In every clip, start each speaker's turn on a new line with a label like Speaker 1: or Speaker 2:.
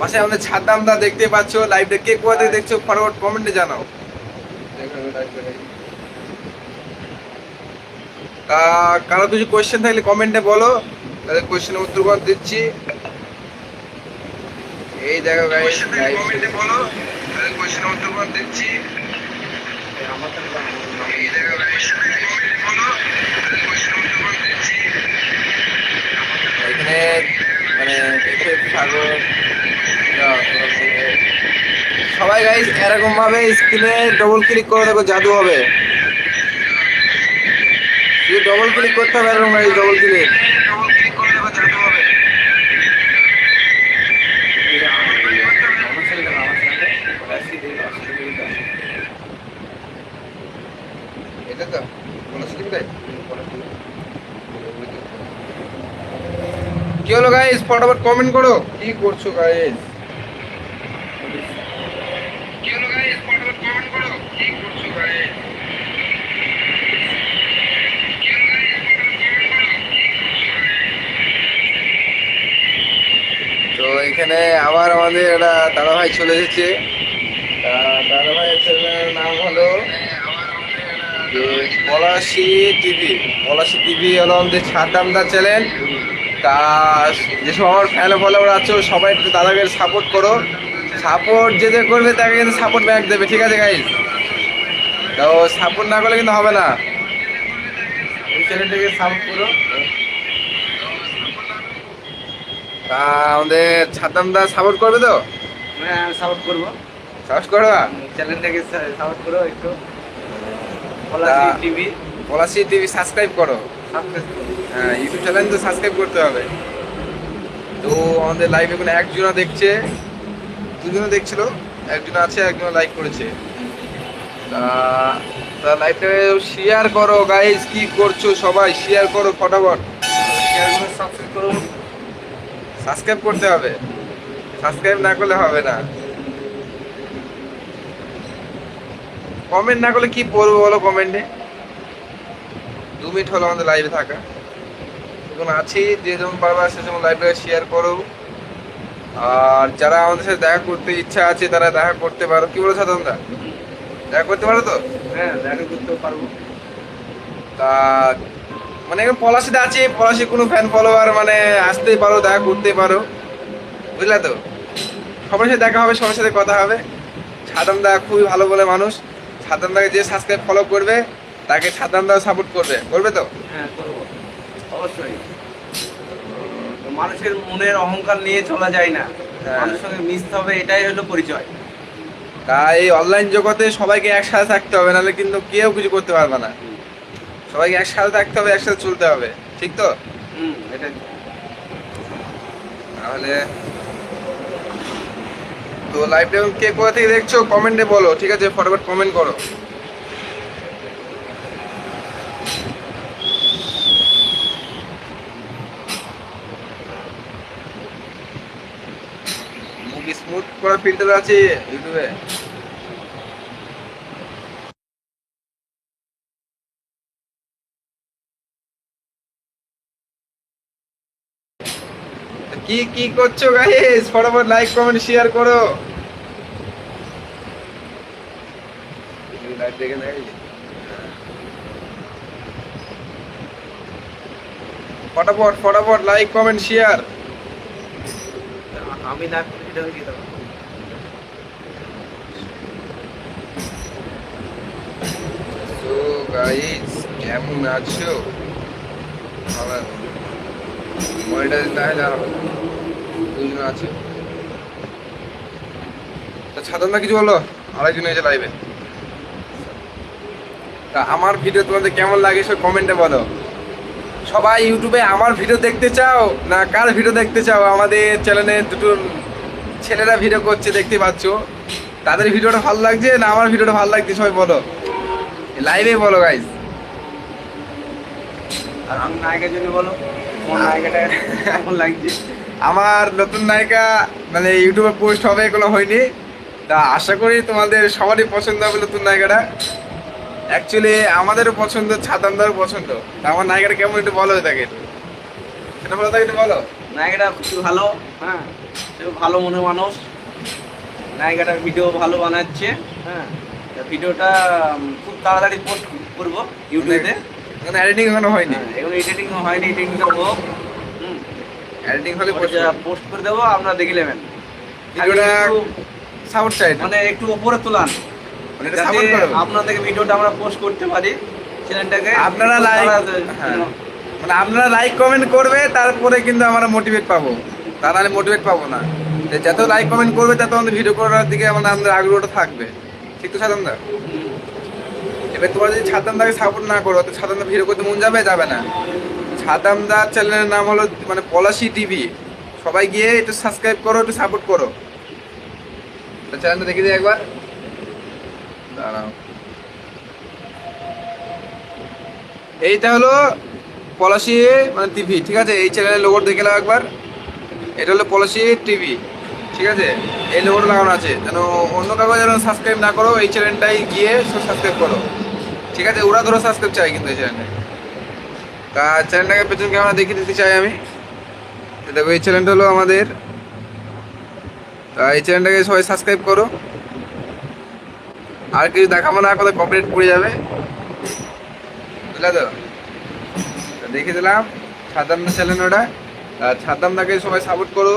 Speaker 1: পাশে আমাদের ছাদামদা দেখতে পাচ্ছ লাইভে কে কোথা থেকে দেখছ ফরওয়ার্ড কমেন্টে জানাও। তা কারও কিছু কোয়েশ্চেন থাকলে কমেন্টে বলো তাহলে কোয়েশ্চেনের উত্তর করে দিচ্ছি। এই দেখো গাইস কমেন্টে বলো তাহলে কোয়েশ্চেনের উত্তর করে দিচ্ছি। এই দেখো guys, কমেন্টে বলো, তাহলে question এর উত্তর করে দিচ্ছি। এখানে মানে দেখে সাগর গাইস এরকম ভাবে স্ক্রিনে ডবল ক্লিক করে দেখো জাদু হবে। ডবল ক্লিক করতে হবে এরকম গাইস ডবল ক্লিক কি হলো গাইস ফটাফট কমেন্ট করো। কি করছ গাইস কি হলো গাইস ফটাফট কমেন্ট করো কি করছ গাইস তো এখানে আবার আমাদের একটা দাদা ভাই চলে এসেছে। তা দাদা ভাইয়ের চ্যানেলের নাম হলো পলাশি টিভি। পলাশি টিভি হলো আমাদের ছাড়দামদার চ্যানেল। তা যেসব আমার ফ্যান ফলোয়ার আছো, সবাই একটু দাদাকে সাপোর্ট করো। সাপোর্ট যে যে করবে, তাকে কিন্তু সাপোর্ট ব্যাক দেবে, ঠিক আছে গাইজ তো সাপোর্ট না করলে কিন্তু হবে না।
Speaker 2: এই চ্যানেলটাকে সাপোর্ট করো।
Speaker 1: তা আমাদের ছাতামদা সাপোর্ট করবে তো?
Speaker 2: হ্যাঁ সাপোর্ট করব।
Speaker 1: সাপোর্ট করবা?
Speaker 2: চ্যানেলটাকে সাপোর্ট করো একটু।
Speaker 1: তা-
Speaker 2: টিভি
Speaker 1: পলাশি টিভি সাবস্ক্রাইব করো। হ্যাঁ ইউটিউব চ্যানেল তো সাবস্ক্রাইব করতে হবে। তো আমাদের লাইভ এখন একজনা দেখছে দুজনে দেখছিল একজন আছে একজন লাইক করেছে। তা তা লাইভটাকে শেয়ার করো গাইস কি করছ সবাই? শেয়ার করো ফটাফট।
Speaker 2: শেয়ার করো সাবস্ক্রাইব করো।
Speaker 1: সাবস্ক্রাইব করতে হবে। সাবস্ক্রাইব না করলে হবে না। কমেন্ট না করলে কি পড়ব বলো কমেন্টে দু মিনিট হলো আমাদের লাইভে থাকা। এখন আছি যে যেমন পারবা সে যেমন লাইভটাকে শেয়ার করো। আর যারা আমাদের সাথে দেখা করতে ইচ্ছা আছে তারা দেখা করতে পারো। কি বলো সাধারণত দেখা করতে পারো তো?
Speaker 2: হ্যাঁ দেখা করতে পারব।
Speaker 1: তা মানে এখন পলাশিতে আছে পলাশি কোনো ফ্যান ফলোয়ার মানে আসতেই পারো দেখা করতে পারো। বুঝলে তো? সবার সাথে দেখা হবে সবার সাথে কথা হবে। সাদাম দা খুবই ভালো বলে মানুষ। সাদাম দাকে যে সাবস্ক্রাইব ফলো করবে তাকে সাদাম দা সাপোর্ট করবে। করবে তো?
Speaker 2: হ্যাঁ করব। অবশ্যই। মানুষের মনের অহংকার নিয়ে চলা যায় না।
Speaker 1: হ্যাঁ।
Speaker 2: মানুষের সঙ্গে মিশতে হবে এটাই হলো পরিচয়।
Speaker 1: তাই অনলাইন জগতে সবাইকে একসাথে থাকতে হবে নাহলে কিন্তু কেউ কিছু করতে পারবে না। সবাইকে একসাথে থাকতে হবে একসাথে চলতে হবে। ঠিক তো?
Speaker 2: হুম এটাই।
Speaker 1: তাহলে তো লাইভটা কে কোথা থেকে দেখছ? কমেন্টে বলো ঠিক আছে? ফটাফট কমেন্ট করো। মুখ স্মুথ করা ফিল্টার আছে ইউটিউবে কি কি করছ গাইস ফটাফট লাইক কমেন্ট শেয়ার করো। লাইভ দেখে নেই ফটাফট ফটাফট লাইক কমেন্ট শেয়ার
Speaker 2: আমি না এটা কি
Speaker 1: গাইস কেমন আছো? ভালো মনিটাইজ না আর। দুজন আছে। তা ছাদন কিছু বলো? আরেকজন এসে লাইভে তা আমার ভিডিও তোমাদের কেমন লাগে সব কমেন্টে বলো। সবাই ইউটিউবে আমার ভিডিও দেখতে চাও না কার ভিডিও দেখতে চাও? আমাদের চ্যানেলে দুটো ছেলেরা ভিডিও করছে, দেখতে পাচ্ছ। তাদের ভিডিওটা ভালো লাগছে না আমার ভিডিওটা ভালো লাগছে সবাই বলো। লাইভে বলো গাইজ
Speaker 2: আর আমি নায়িকার জন্য বলো। কোন নায়িকাটা? কেমন লাগছে?
Speaker 1: আমার নতুন নায়িকা মানে ইউটিউবে পোস্ট হবে এগুলো হয়নি। তা আশা করি তোমাদের সবারই পছন্দ হবে নতুন নায়িকাটা। অ্যাকচুয়ালি আমাদেরও পছন্দ ছাতানদারও পছন্দ। তা আমার নায়িকাটা কেমন একটু বলো তাকে সেটা বলো তাকে একটু বলো।
Speaker 2: নায়িকাটা খুব ভালো হ্যাঁ? ভালো মনে মানুষ। নায়িকাটার ভিডিও ভালো বানাচ্ছে হ্যাঁ? ভিডিওটা খুব তাড়াতাড়ি পোস্ট করব ইউটিউবে।
Speaker 1: এখানে এডিটিং এখনও হয়নি।
Speaker 2: হ্যাঁ, এগুলো এডিটিং হয়নি এডিটিংটা হোক হুম।
Speaker 1: এডিটিং হলে
Speaker 2: পোস্ট করে দেবো আপনারা দেখে নেবেন
Speaker 1: ভিডিওটা সাপোর্ট চাই
Speaker 2: মানে একটু উপরে তোলান।
Speaker 1: মানে এটা
Speaker 2: যাতে
Speaker 1: সাপোর্ট করো।
Speaker 2: আপনাদের ভিডিওটা আমরা পোস্ট করতে পারি চ্যানেলটাকে
Speaker 1: আপনারা লাইক হ্যাঁ। মানে আপনারা লাইক কমেন্ট করবে তারপরে কিন্তু আমরা মোটিভেট পাবো। তা নাহলে মোটিভেট পাবো না। যত লাইক কমেন্ট করবে তত আমাদের ভিডিও করার দিকে আমাদের আমাদের আগ্রহটা থাকবে। ঠিক তো সাধারণ দা এবার তোমরা যদি ছাতামদাকে সাপোর্ট না করো, তো ছাতামদা ভিডিও করতে মন যাবে যাবে না। ছাতামদা চ্যানেলের নাম হলো মানে পলাশি টিভি সবাই গিয়ে একটু সাবস্ক্রাইব করো, একটু সাপোর্ট করো। চ্যানেলটা দেখে দিই একবার। দাঁড়াও। এইটা হলো পলাশি মানে টিভি ঠিক আছে? এই চ্যানেলের লোগো দেখে নাও একবার। এটা হলো পলাশি টিভি ঠিক আছে? এই লোগোটা লাগানো আছে। যেন অন্য কাগজ যেন সাবস্ক্রাইব না করো, এই চ্যানেলটাই গিয়ে সাবস্ক্রাইব করো। ঠিক আছে, ওরা ধরো সাবস্ক্রাইব চাই কিন্তু এই চ্যানেলে তা চ্যানেলটাকে পেছন ক্যামেরা দেখিয়ে দিতে চাই আমি। দেখো, এই চ্যানেলটা হলো আমাদের। তা এই চ্যানেলটাকে সবাই সাবস্ক্রাইব করো। আর কিছু দেখাবো না কোথাও কমপ্লিট পড়ে যাবে। বুঝলে তো? দেখিয়ে দিলাম ছাদামদা চ্যানেল ওটা। আর ছাদামদাকে সবাই সাপোর্ট করো।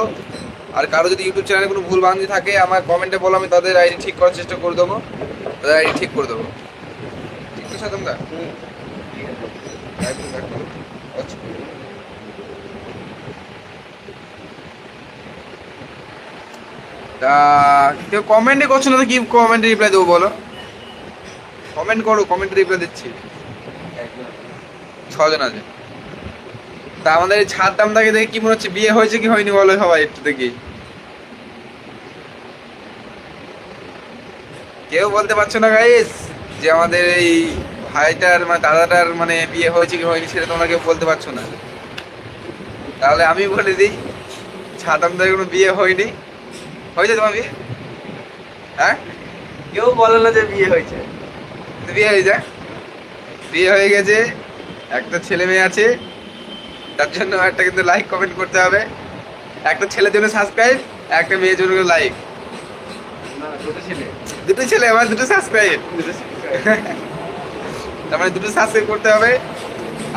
Speaker 1: আর কারও যদি ইউটিউব চ্যানেলে কোনো ভুল বান্ধি থাকে আমার কমেন্টে বলো, আমি তাদের আইডি ঠিক করার চেষ্টা করে দেবো। তাদের আইডি ঠিক করে দেবো। ঠিক তো ছাদামদা একদম, একদম। আচ্ছা। তা কেউ কমেন্টই করছ না কি কমেন্টে রিপ্লাই দেবো বলো কমেন্ট করো কমেন্টে রিপ্লাই দিচ্ছি ছজন আছে তা আমাদের এই ছাদ দামটাকে দেখে কি মনে হচ্ছে বিয়ে হয়েছে কি হয়নি বলো সবাই একটু দেখি কেউ বলতে পারছ না গাইস যে আমাদের এই ভাইটার মানে দাদাটার মানে বিয়ে হয়েছে কি হয়নি সেটা তোমরা কেউ বলতে পারছ না। তাহলে আমি বলে দিই ছাদামদের কোনো বিয়ে হয়নি। হয়েছে তোমার বিয়ে? হ্যাঁ?
Speaker 2: কেউ বলে না যে বিয়ে হয়েছে।
Speaker 1: বিয়ে হয়ে যায়। বিয়ে হয়ে গেছে একটা ছেলে মেয়ে আছে তার জন্য একটা কিন্তু লাইক কমেন্ট করতে হবে। একটা ছেলের জন্য সাবস্ক্রাইব একটা মেয়ের জন্য লাইক
Speaker 2: না দুটো ছেলে।
Speaker 1: দুটো ছেলে আমার দুটো সাবস্ক্রাইব
Speaker 2: দুটো।
Speaker 1: তার মানে দুটো সাবস্ক্রাইব করতে হবে।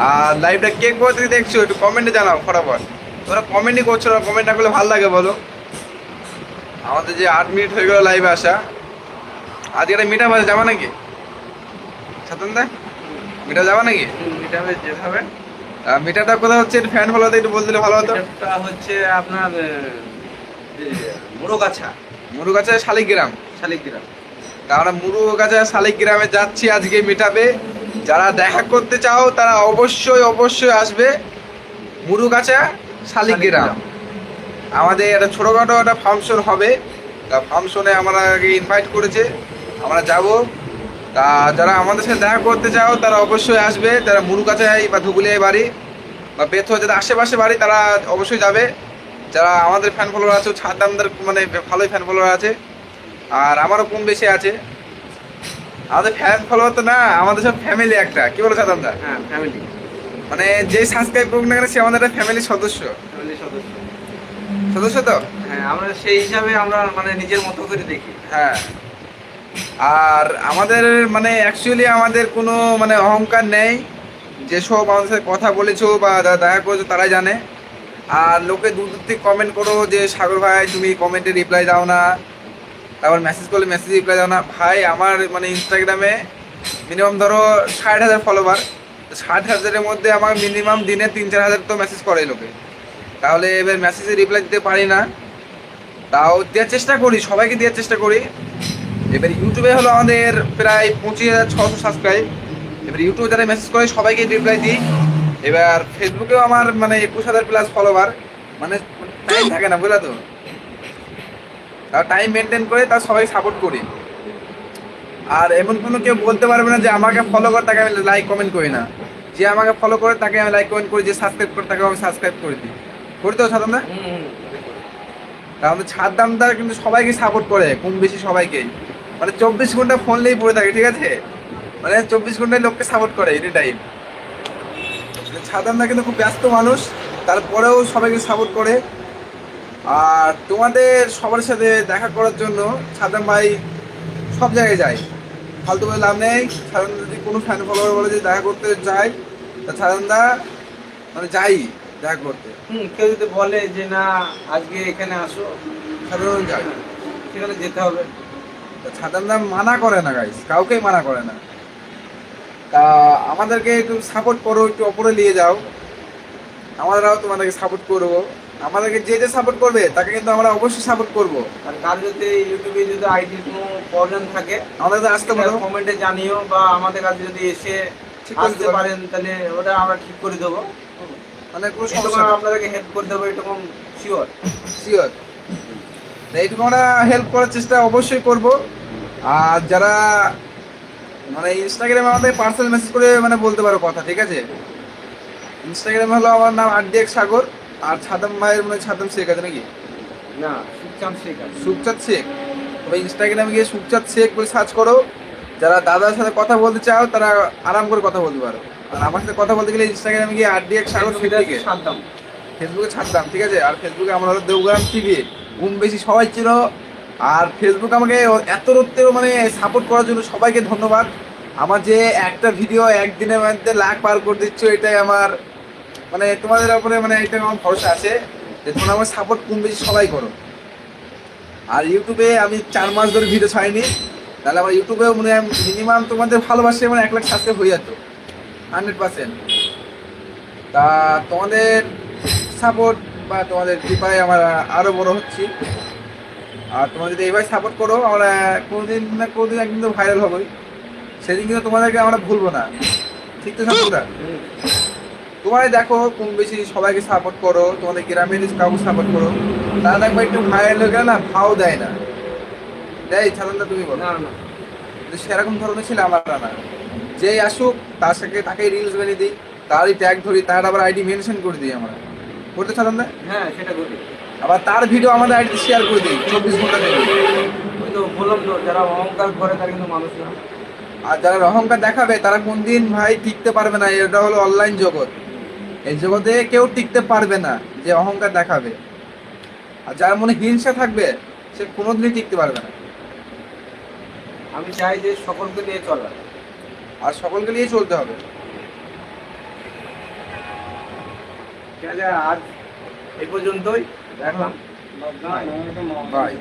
Speaker 1: আর লাইভটা কে করতে দেখছ একটু কমেন্টে জানাও ফটাফট। তোমরা কমেন্টই করছ না কমেন্ট না করলে ভালো লাগে বলো। আমাদের যে আট মিনিট হয়ে গেল লাইভে আসা। আজকে একটা মিটা বাজে যাবা নাকি? সাতন দা? মিটা যাবা নাকি?
Speaker 2: হবে যেতে হবে।
Speaker 1: মিটারটা কোথায় হচ্ছে? একটু ফ্যান ফলো একটু বলতে দিলে ভালো হতো।
Speaker 2: হচ্ছে আপনার মুরগাছা।
Speaker 1: মুরুগাছা শালিগ্রাম।
Speaker 2: শালিগ্রাম।
Speaker 1: তা আমরা মুরুগাছা শালিগ্রামে যাচ্ছি আজকে মিটাবে যারা দেখা করতে চাও, তারা অবশ্যই অবশ্যই আসবে। মুরুগাছা, শালিগ্রাম। আমাদের একটা ছোটোখাটো একটা ফাংশন হবে। তা ফাংশনে আমরা আগে ইনভাইট করেছে। আমরা যাব। তা যারা আমাদের সাথে দেখা করতে চাও, তারা অবশ্যই আসবে। যারা মুরুগাছায় বা ধুবুলিয়ায় বাড়ি বা বেথ যাদের আশেপাশে বাড়ি, তারা অবশ্যই যাবে। যারা আমাদের ফ্যান ফলোয়ার আছে ছাদ ছাদামদের মানে ভালোই ফ্যান ফলোয়ার আছে। আর আমারও কম বেশি আছে। আমাদের ফ্যান ফলোয়ার তো না আমাদের সব ফ্যামিলি একটা। কি বলো ছাদামদা
Speaker 2: হ্যাঁ ফ্যামিলি
Speaker 1: মানে যে সাবস্ক্রাইব করুক না কেন সে আমাদের ফ্যামিলির সদস্য।
Speaker 2: ফ্যামিলি সদস্য।
Speaker 1: সদস্য তো?
Speaker 2: হ্যাঁ আমরা সেই হিসাবে আমরা মানে নিজের মতো করে দেখি।
Speaker 1: হ্যাঁ। আর আমাদের মানে অ্যাকচুয়ালি আমাদের কোনো মানে অহংকার নেই যেসব আমাদের সাথে কথা বলেছ বা দেখা করেছ তারাই জানে। আর লোকে দূর দূর থেকে কমেন্ট করো যে সাগর ভাই তুমি কমেন্টে রিপ্লাই দাও না। তারপর মেসেজ করলে মেসেজ রিপ্লাই দাও না। ভাই, আমার মানে ইনস্টাগ্রামে মিনিমাম ধরো ষাট হাজার ফলোয়ার ষাট হাজারের মধ্যে আমার মিনিমাম দিনে তিন চার হাজার তো মেসেজ করে লোকে। তাহলে এবার মেসেজে রিপ্লাই দিতে পারি না। তাও দেওয়ার চেষ্টা করি, সবাইকে দেওয়ার চেষ্টা করি। এবার ইউটিউবে হলো আমাদের প্রায় পঁচিশ হাজার ছশো সাবস্ক্রাইব এবার ইউটিউবে যারা মেসেজ করে, সবাইকে রিপ্লাই দিই। এবার ফেসবুকেও আমার মানে একুশ হাজার প্লাস ফলোয়ার মানে টাইম থাকে না, বুঝলা তো? তাও টাইম মেনটেন করে তার সবাই সাপোর্ট করি। আর এমন কোনো কেউ বলতে পারবে না যে আমাকে ফলো করে তাকে আমি লাইক কমেন্ট করি না। যে আমাকে ফলো করে তাকে আমি লাইক কমেন্ট করি যে সাবস্ক্রাইব করে তাকে আমি সাবস্ক্রাইব করে দিই। করি তো
Speaker 2: হুম
Speaker 1: তাহলে ছাদ দামদার কিন্তু সবাইকে সাপোর্ট করে কম বেশি সবাইকে। মানে চব্বিশ ঘণ্টা ফোন নিয়েই পড়ে থাকে ঠিক আছে? মানে চব্বিশ ঘন্টায় লোককে সাপোর্ট করে এনি টাইম ছাদ দামদা কিন্তু খুব ব্যস্ত মানুষ তারপরেও সবাইকে সাপোর্ট করে। আর তোমাদের সবার সাথে দেখা করার জন্য সাদাম ভাই সব জায়গায় যায়। ফালতু বলে লাভ নেই। সাধারণ যদি কোনো ফ্যান ফলোয়ার বলে যে দেখা করতে যায় তা সাধারণদা মানে যাই দেখা করতে।
Speaker 2: হুম কেউ যদি বলে যে না আজকে এখানে আসো
Speaker 1: সাধারণ যাই।
Speaker 2: সেখানে যেতে হবে।
Speaker 1: সাধারণদা মানা করে না গাইস কাউকেই মানা করে না। তা আমাদেরকে একটু সাপোর্ট করো একটু ওপরে নিয়ে যাও। আমরাও তোমাদেরকে সাপোর্ট করব। আমাদেরকে যে যে সাপোর্ট করবে তাকে কিন্তু আমরা অবশ্যই সাপোর্ট করব।
Speaker 2: আর কার যদি ইউটিউবে যদি আইডির কোনো প্রবলেম থাকে
Speaker 1: আমাদের আসতে পারো
Speaker 2: কমেন্টে জানিও বা আমাদের কাছে যদি এসে
Speaker 1: ঠিক করে
Speaker 2: আসতে
Speaker 1: দিতে
Speaker 2: পারেন তাহলে ওটা আমরা ঠিক করে দেবো।
Speaker 1: মানে কোনো সমস্যা
Speaker 2: আপনাদেরকে হেল্প করে দেবো এরকম শিওর
Speaker 1: শিওর এইটুকু আমরা হেল্প করার চেষ্টা অবশ্যই করব। আর যারা মানে ইনস্টাগ্রামে আমাদের পার্সেল মেসেজ করে মানে বলতে পারো কথা ঠিক আছে? ইনস্টাগ্রামে হলো আমার নাম আরডিএক্স সাগর। আর ছাদম ভাইয়ের মানে ছাদম শেখ আছে নাকি?
Speaker 2: না সুখচাঁদ শেখ আছে।
Speaker 1: সুখচাঁদ শেখ? তবে ইনস্টাগ্রামে গিয়ে সুখচাঁদ শেখ বলে সার্চ করো। যারা দাদার সাথে কথা বলতে চাও তারা আরাম করে কথা বলতে পারো। আর আমার সাথে কথা বলতে গেলে ইনস্টাগ্রামে গিয়ে আর আরডিএক্স সাগর ফিফটিকে
Speaker 2: সাদ্দাম
Speaker 1: ফেসবুকে ছাড়তাম। ঠিক আছে? আর ফেসবুকে আমরা হলো দেবগ্রাম টিভি ঘুম বেশি সবাই ছিল আর ফেসবুক আমাকে এত রত্তেও মানে সাপোর্ট করার জন্য সবাইকে ধন্যবাদ। আমার যে একটা ভিডিও একদিনের মধ্যে লাখ পার করে দিচ্ছ এটাই আমার মানে তোমাদের উপরে মানে এটা আমার ভরসা আছে যে তোমরা আমার সাপোর্ট কম বেশি সবাই করো। আর ইউটিউবে আমি চার মাস ধরে ভিডিও ছাড়িনি তাহলে আমার ইউটিউবে মানে মিনিমাম তোমাদের ভালোবাসে মানে এক লাখ সাবস্ক্রাইব হয়ে যেত হান্ড্রেড পার্সেন্ট তা তোমাদের সাপোর্ট বা তোমাদের কৃপায় আমরা আরও বড় হচ্ছি। আর তোমরা যদি এইভাবে সাপোর্ট করো, আমরা কোনোদিন না কোনোদিন একদিন তো ভাইরাল হবোই। সেদিন কিন্তু তোমাদেরকে আমরা ভুলবো না। ঠিক তো সাপোর্টটা তোমার দেখো কম বেশি সবাইকে সাপোর্ট করো তোমাদের গ্রামের কাউকে সাপোর্ট করো। তারা দেখবে একটু হয়ে গেলে না ভাও দেয় না। দেয় সাধারণত তুমি বলো।
Speaker 2: না
Speaker 1: সেরকম ধরনের ছিল আমার না। যেই আসুক তার সাথে তাকে রিলস বানিয়ে দিই তারই ট্যাগ ধরি তার আবার আইডি মেনশন করে দিই আমরা। করতে ছাড়ান না
Speaker 2: হ্যাঁ সেটা করি
Speaker 1: আবার তার ভিডিও আমাদের আইডি শেয়ার করে দিই চব্বিশ ঘণ্টা থেকে
Speaker 2: ওই তো বললাম তো যারা অহংকার করে তারা কিন্তু মানুষ না।
Speaker 1: আর যারা অহংকার দেখাবে তারা কোনদিন ভাই টিকতে পারবে না এটা হলো অনলাইন জগৎ। এই জগতে কেউ টিকতে পারবে না যে অহংকার দেখাবে। আর যার মনে হিংসা থাকবে সে কোনোদিনই টিকতে পারবে না।
Speaker 2: আমি চাই যে সকলকে নিয়ে চলা
Speaker 1: আর সকলকে নিয়ে চলতে হবে।
Speaker 2: আজ এই পর্যন্তই। দেখলাম বাই